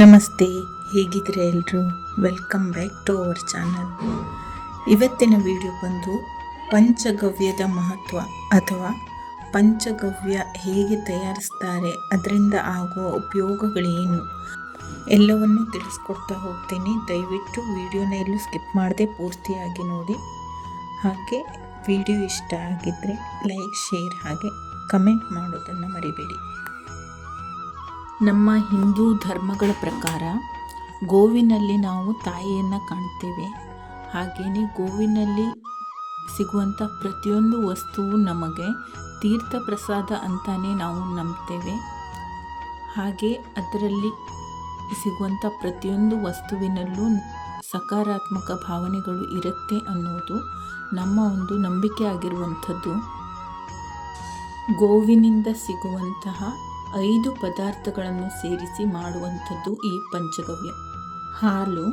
ನಮಸ್ತೆ ಹೇಗಿದ್ರೆ ಎಲ್ಲರೂ welcome back to our channel ಇವತ್ತಿನ ವಿಡಿಯೋ ಬಂದು ಪಂಚಗವ್ಯದ ಮಹತ್ವ ಅಥವಾ ಪಂಚಗವ್ಯ ಹೇಗೆ ತಯಾರಿಸ್ತಾರೆ, ಅದರಿಂದ ಆಗುವ ಉಪಯೋಗಗಳೇನು? ಎಲ್ಲವನ್ನು ತಿಳಿಸ್ಕೊಡ್ತಾ ಹೋಗ್ತೀನಿ. ದಯವಿಟ್ಟು ವಿಡಿಯೋನ ಎಲ್ಲೂ ಸ್ಕಿಪ್ ಮಾಡದೆ ಪೂರ್ತಿಯಾಗಿ ನೋಡಿ. ಹಾಗೆ ವಿಡಿಯೋ ಇಷ್ಟ ಆಗಿದ್ದರೆ ಲೈಕ್ ಶೇರ್ ಹಾಗೆ ಕಮೆಂಟ್ ಮಾಡೋದನ್ನು ಮರಿಬೇಡಿ. ನಮ್ಮ ಹಿಂದೂ ಧರ್ಮಗಳ ಪ್ರಕಾರ ಗೋವಿನಲ್ಲಿ ನಾವು ತಾಯಿಯನ್ನು ಕಾಣ್ತೇವೆ. ಹಾಗೆಯೇ ಗೋವಿನಲ್ಲಿ ಸಿಗುವಂಥ ಪ್ರತಿಯೊಂದು ವಸ್ತುವು ನಮಗೆ ತೀರ್ಥ ಪ್ರಸಾದ ಅಂತಲೇ ನಾವು ನಂಬ್ತೇವೆ. ಹಾಗೆ ಅದರಲ್ಲಿ ಸಿಗುವಂಥ ಪ್ರತಿಯೊಂದು ವಸ್ತುವಿನಲ್ಲೂ ಸಕಾರಾತ್ಮಕ ಭಾವನೆಗಳು ಇರುತ್ತೆ ಅನ್ನೋದು ನಮ್ಮ ಒಂದು ನಂಬಿಕೆ ಆಗಿರುವಂಥದ್ದು. ಗೋವಿನಿಂದ ಸಿಗುವಂತಹ ಐದು ಪದಾರ್ಥಗಳನ್ನು ಸೇರಿಸಿ ಮಾಡುವಂಥದ್ದು ಈ ಪಂಚಗವ್ಯ. ಹಾಲು,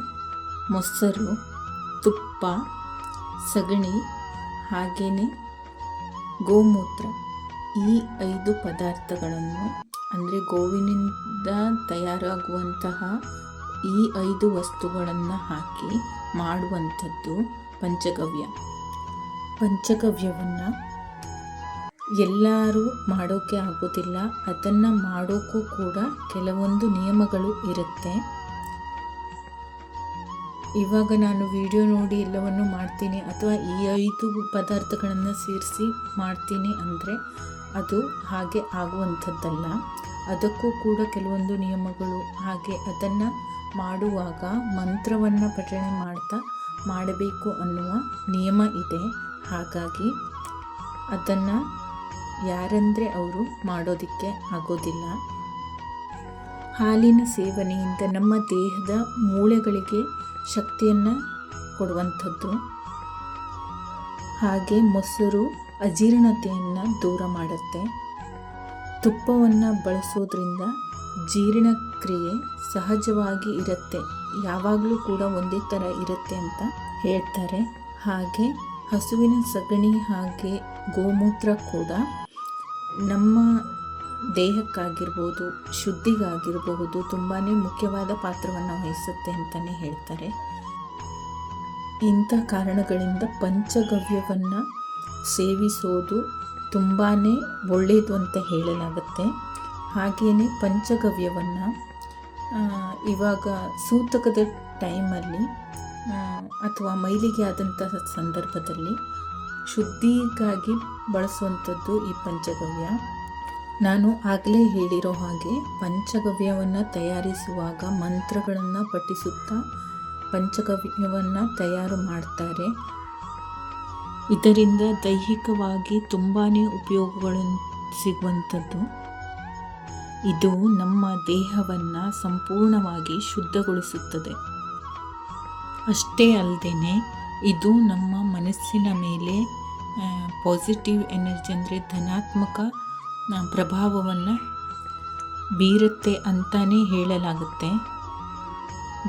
ಮೊಸರು, ತುಪ್ಪ, ಸಗಣಿ ಹಾಗೆಯೇ ಗೋಮೂತ್ರ. ಈ ಐದು ಪದಾರ್ಥಗಳನ್ನು, ಅಂದರೆ ಗೋವಿನಿಂದ ತಯಾರಾಗುವಂತಹ ಈ ಐದು ವಸ್ತುಗಳನ್ನು ಹಾಕಿ ಮಾಡುವಂಥದ್ದು ಪಂಚಗವ್ಯ. ಪಂಚಗವ್ಯವನ್ನು ಎಲ್ಲರೂ ಮಾಡೋಕ್ಕೆ ಆಗೋದಿಲ್ಲ. ಅದನ್ನು ಮಾಡೋಕ್ಕೂ ಕೂಡ ಕೆಲವೊಂದು ನಿಯಮಗಳು ಇರುತ್ತೆ. ಇವಾಗ ನಾನು ವಿಡಿಯೋ ನೋಡಿ ಎಲ್ಲವನ್ನು ಮಾಡ್ತೀನಿ. ಅಥವಾ ಈ ಐದು ಪದಾರ್ಥಗಳನ್ನು ಸೇರಿಸಿ ಮಾಡ್ತೀನಿ ಅಂದರೆ ಅದು ಹಾಗೆ ಆಗುವಂಥದ್ದಲ್ಲ. ಅದಕ್ಕೂ ಕೂಡ ಕೆಲವೊಂದು ನಿಯಮಗಳು. ಹಾಗೆ ಅದನ್ನು ಮಾಡುವಾಗ ಮಂತ್ರವನ್ನು ಪಠಣೆ ಮಾಡ್ತಾ ಮಾಡಬೇಕು ಅನ್ನುವ ನಿಯಮ ಇದೆ. ಹಾಗಾಗಿ ಅದನ್ನು ಯಾರಂದರೆ ಅವರು ಮಾಡೋದಕ್ಕೆ ಆಗೋದಿಲ್ಲ. ಹಾಲಿನ ಸೇವನೆಯಿಂದ ನಮ್ಮ ದೇಹದ ಮೂಳೆಗಳಿಗೆ ಶಕ್ತಿಯನ್ನು ಕೊಡುವಂಥದ್ದು. ಹಾಗೆ ಮೊಸರು ಅಜೀರ್ಣತೆಯನ್ನು ದೂರ ಮಾಡುತ್ತೆ. ತುಪ್ಪವನ್ನು ಬಳಸೋದ್ರಿಂದ ಜೀರ್ಣಕ್ರಿಯೆ ಸಹಜವಾಗಿ ಇರುತ್ತೆ. ಯಾವಾಗಲೂ ಕೂಡ ಒಂದೇ ಥರ ಇರುತ್ತೆ ಅಂತ ಹೇಳ್ತಾರೆ. ಹಾಗೆ ಹಸುವಿನ ಸಗಣಿ ಹಾಗೆ ಗೋಮೂತ್ರ ಕೂಡ ನಮ್ಮ ದೇಹಕ್ಕಾಗಿರ್ಬೋದು, ಶುದ್ಧಿಗಾಗಿರಬಹುದು ತುಂಬಾ ಮುಖ್ಯವಾದ ಪಾತ್ರವನ್ನು ವಹಿಸುತ್ತೆ ಅಂತಲೇ ಹೇಳ್ತಾರೆ. ಇಂಥ ಕಾರಣಗಳಿಂದ ಪಂಚಗವ್ಯವನ್ನು ಸೇವಿಸೋದು ತುಂಬಾ ಒಳ್ಳೆಯದು ಅಂತ ಹೇಳಲಾಗುತ್ತೆ. ಹಾಗೆಯೇ ಪಂಚಗವ್ಯವನ್ನು ಇವಾಗ ಸೂತಕದ ಟೈಮಲ್ಲಿ ಅಥವಾ ಮೈಲಿಗೆ ಆದಂತಹ ಸಂದರ್ಭದಲ್ಲಿ ಶುದ್ಧಿಗಾಗಿ ಬಳಸುವಂಥದ್ದು ಈ ಪಂಚಗವ್ಯ. ನಾನು ಆಗಲೇ ಹೇಳಿರೋ ಹಾಗೆ ಪಂಚಗವ್ಯವನ್ನು ತಯಾರಿಸುವಾಗ ಮಂತ್ರಗಳನ್ನು ಪಠಿಸುತ್ತಾ ಪಂಚಗವ್ಯವನ್ನು ತಯಾರು ಮಾಡ್ತಾರೆ. ಇದರಿಂದ ದೈಹಿಕವಾಗಿ ತುಂಬಾ ಉಪಯೋಗಗಳು ಸಿಗುವಂಥದ್ದು. ಇದು ನಮ್ಮ ದೇಹವನ್ನು ಸಂಪೂರ್ಣವಾಗಿ ಶುದ್ಧಗೊಳಿಸುತ್ತದೆ. ಅಷ್ಟೇ ಅಲ್ಲದೆ ಇದು ನಮ್ಮ ಮನಸ್ಸಿನ ಮೇಲೆ ಪಾಸಿಟಿವ್ ಎನರ್ಜಿ ಅಂದರೆ ಧನಾತ್ಮಕ ಪ್ರಭಾವವನ್ನು ಬೀರುತ್ತೆ ಅಂತಲೇ ಹೇಳಲಾಗುತ್ತೆ.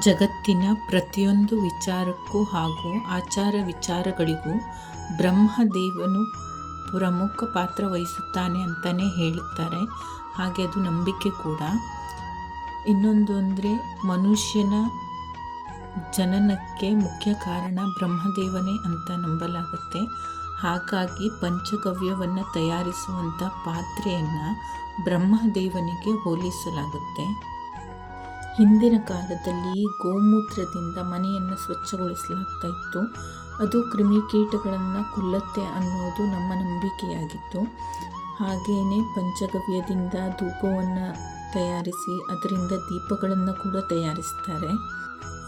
ಜಗತ್ತಿನ ಪ್ರತಿಯೊಂದು ವಿಚಾರಕ್ಕೂ ಹಾಗೂ ಆಚಾರ ವಿಚಾರಗಳಿಗೂ ಬ್ರಹ್ಮದೇವನು ಪ್ರಮುಖ ಪಾತ್ರ ವಹಿಸುತ್ತಾನೆ ಅಂತಲೇ ಹೇಳುತ್ತಾರೆ. ಹಾಗೆ ಅದು ನಂಬಿಕೆ ಕೂಡ. ಇನ್ನೊಂದು ಅಂದರೆ ಮನುಷ್ಯನ ಜನನಕ್ಕೆ ಮುಖ್ಯ ಕಾರಣ ಬ್ರಹ್ಮದೇವನೇ ಅಂತ ನಂಬಲಾಗುತ್ತೆ. ಹಾಗಾಗಿ ಪಂಚಗವ್ಯವನ್ನು ತಯಾರಿಸುವಂಥ ಪಾತ್ರೆಯನ್ನು ಬ್ರಹ್ಮದೇವನಿಗೆ ಹೋಲಿಸಲಾಗುತ್ತೆ. ಹಿಂದಿನ ಕಾಲದಲ್ಲಿ ಗೋಮೂತ್ರದಿಂದ ಮನೆಯನ್ನು ಸ್ವಚ್ಛಗೊಳಿಸಲಾಗ್ತಾ ಇತ್ತು. ಅದು ಕ್ರಿಮಿಕೀಟಗಳನ್ನು ಕೊಲ್ಲತ್ತೆ ಅನ್ನೋದು ನಮ್ಮ ನಂಬಿಕೆಯಾಗಿತ್ತು. ಹಾಗೆಯೇ ಪಂಚಗವ್ಯದಿಂದ ಧೂಪವನ್ನು ತಯಾರಿಸಿ ಅದರಿಂದ ದೀಪಗಳನ್ನು ಕೂಡ ತಯಾರಿಸ್ತಾರೆ.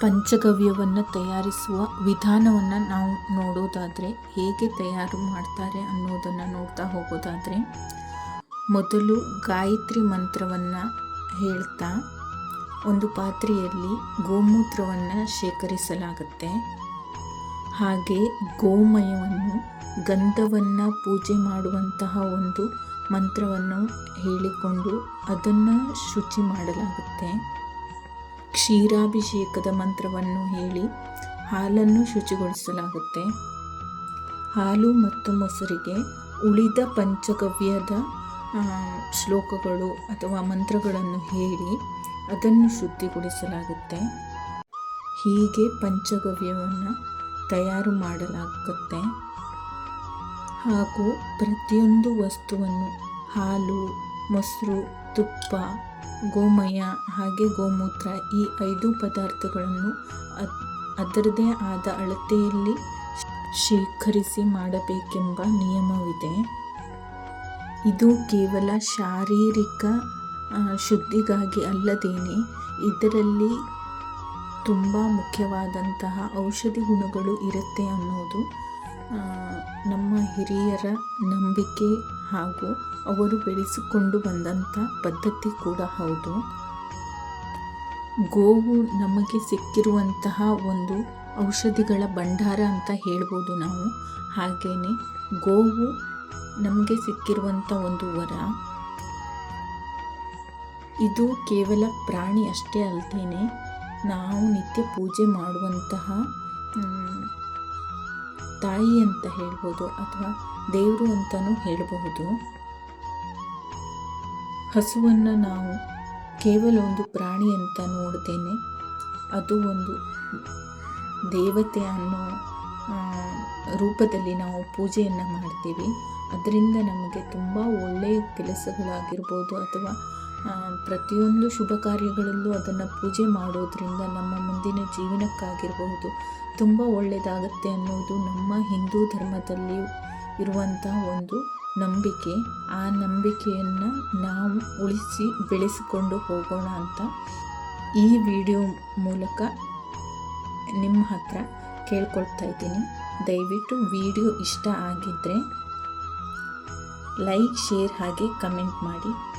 ಪಂಚಗವ್ಯವನ್ನು ತಯಾರಿಸುವ ವಿಧಾನವನ್ನು ನಾವು ನೋಡೋದಾದರೆ ಹೇಗೆ ತಯಾರು ಮಾಡ್ತಾರೆ ಅನ್ನೋದನ್ನು ನೋಡ್ತಾ ಹೋಗೋದಾದರೆ ಮೊದಲು ಗಾಯತ್ರಿ ಮಂತ್ರವನ್ನು ಹೇಳ್ತಾ ಒಂದು ಪಾತ್ರೆಯಲ್ಲಿ ಗೋಮೂತ್ರವನ್ನು ಶೇಖರಿಸಲಾಗುತ್ತೆ. ಹಾಗೆ ಗೋಮಯವನ್ನು ಗಂಧವನ್ನು ಪೂಜೆ ಮಾಡುವಂತಹ ಒಂದು ಮಂತ್ರವನ್ನು ಹೇಳಿಕೊಂಡು ಅದನ್ನು ಶುಚಿ ಮಾಡಲಾಗುತ್ತೆ. ಕ್ಷೀರಾಭಿಷೇಕದ ಮಂತ್ರವನ್ನು ಹೇಳಿ ಹಾಲನ್ನು ಶುಚಿಗೊಳಿಸಲಾಗುತ್ತೆ. ಹಾಲು ಮತ್ತು ಮೊಸರಿಗೆ ಉಳಿದ ಪಂಚಗವ್ಯದ ಶ್ಲೋಕಗಳು ಅಥವಾ ಮಂತ್ರಗಳನ್ನು ಹೇಳಿ ಅದನ್ನು ಶುದ್ಧಿಗೊಳಿಸಲಾಗುತ್ತೆ. ಹೀಗೆ ಪಂಚಗವ್ಯವನ್ನು ತಯಾರು ಮಾಡಲಾಗುತ್ತೆ. ಹಾಗೂ ಪ್ರತಿಯೊಂದು ವಸ್ತುವನ್ನು, ಹಾಲು, ಮೊಸರು, ತುಪ್ಪ, ಗೋಮಯ ಹಾಗೆ ಗೋಮೂತ್ರ ಈ ಐದು ಪದಾರ್ಥಗಳನ್ನು ಅದ್- ಅದರದೇ ಆದ ಅಳತೆಯಲ್ಲಿ ಶೇಖರಿಸಿ ಮಾಡಬೇಕೆಂಬ ನಿಯಮವಿದೆ. ಇದು ಕೇವಲ ಶಾರೀರಿಕ ಶುದ್ಧಿಗಾಗಿ ಅಲ್ಲದೇನೆ ಇದರಲ್ಲಿ ತುಂಬ ಮುಖ್ಯವಾದಂತಹ ಔಷಧಿ ಗುಣಗಳು ಇರುತ್ತೆ ಅನ್ನೋದು ನಮ್ಮ ಹಿರಿಯರ ನಂಬಿಕೆ ಹಾಗೂ ಅವರು ಬೆಳೆಸಿಕೊಂಡು ಬಂದಂಥ ಪದ್ಧತಿ ಕೂಡ ಹೌದು. ಗೋವು ನಮಗೆ ಸಿಕ್ಕಿರುವಂತಹ ಒಂದು ಔಷಧಿಗಳ ಭಂಡಾರ ಅಂತ ಹೇಳ್ಬೋದು ನಾವು. ಹಾಗೆಯೇ ಗೋವು ನಮಗೆ ಸಿಕ್ಕಿರುವಂಥ ಒಂದು ವರ. ಇದು ಕೇವಲ ಪ್ರಾಣಿ ಅಷ್ಟೇ ಅಲ್ಲದೇ ನಾವು ನಿತ್ಯ ಪೂಜೆ ಮಾಡುವಂತಹ ತಾಯಿ ಅಂತ ಹೇಳ್ಬೋದು ಅಥವಾ ದೇವರು ಅಂತಲೂ ಹೇಳಬಹುದು. ಹಸುವನ್ನು ನಾವು ಕೇವಲ ಒಂದು ಪ್ರಾಣಿ ಅಂತ ನೋಡ್ತೇನೆ. ಅದು ಒಂದು ದೇವತೆ ಅನ್ನೋ ರೂಪದಲ್ಲಿ ನಾವು ಪೂಜೆಯನ್ನು ಮಾಡ್ತೀವಿ. ಅದರಿಂದ ನಮಗೆ ತುಂಬ ಒಳ್ಳೆಯ ಕೆಲಸಗಳಾಗಿರ್ಬೋದು ಅಥವಾ ಪ್ರತಿಯೊಂದು ಶುಭ ಕಾರ್ಯಗಳಲ್ಲೂ ಅದನ್ನು ಪೂಜೆ ಮಾಡೋದ್ರಿಂದ ನಮ್ಮ ಮುಂದಿನ ಜೀವನಕ್ಕಾಗಿರಬಹುದು. ತುಂಬ ಒಳ್ಳೆಯದಾಗತ್ತೆ ಅನ್ನೋದು ನಮ್ಮ ಹಿಂದೂ ಧರ್ಮದಲ್ಲಿ ಇರುವಂಥ ಒಂದು ನಂಬಿಕೆ. ಆ ನಂಬಿಕೆಯನ್ನು ನಾವು ಉಳಿಸಿ ಬೆಳೆಸಿಕೊಂಡು ಹೋಗೋಣ ಅಂತ ಈ ವಿಡಿಯೋ ಮೂಲಕ ನಿಮ್ಮ ಹತ್ರ ಕೇಳ್ಕೊಳ್ತಾ ಇದ್ದೀನಿ. ದಯವಿಟ್ಟು ವಿಡಿಯೋ ಇಷ್ಟ ಆಗಿದ್ದರೆ ಲೈಕ್, ಶೇರ್ ಹಾಗೆ ಕಮೆಂಟ್ ಮಾಡಿ.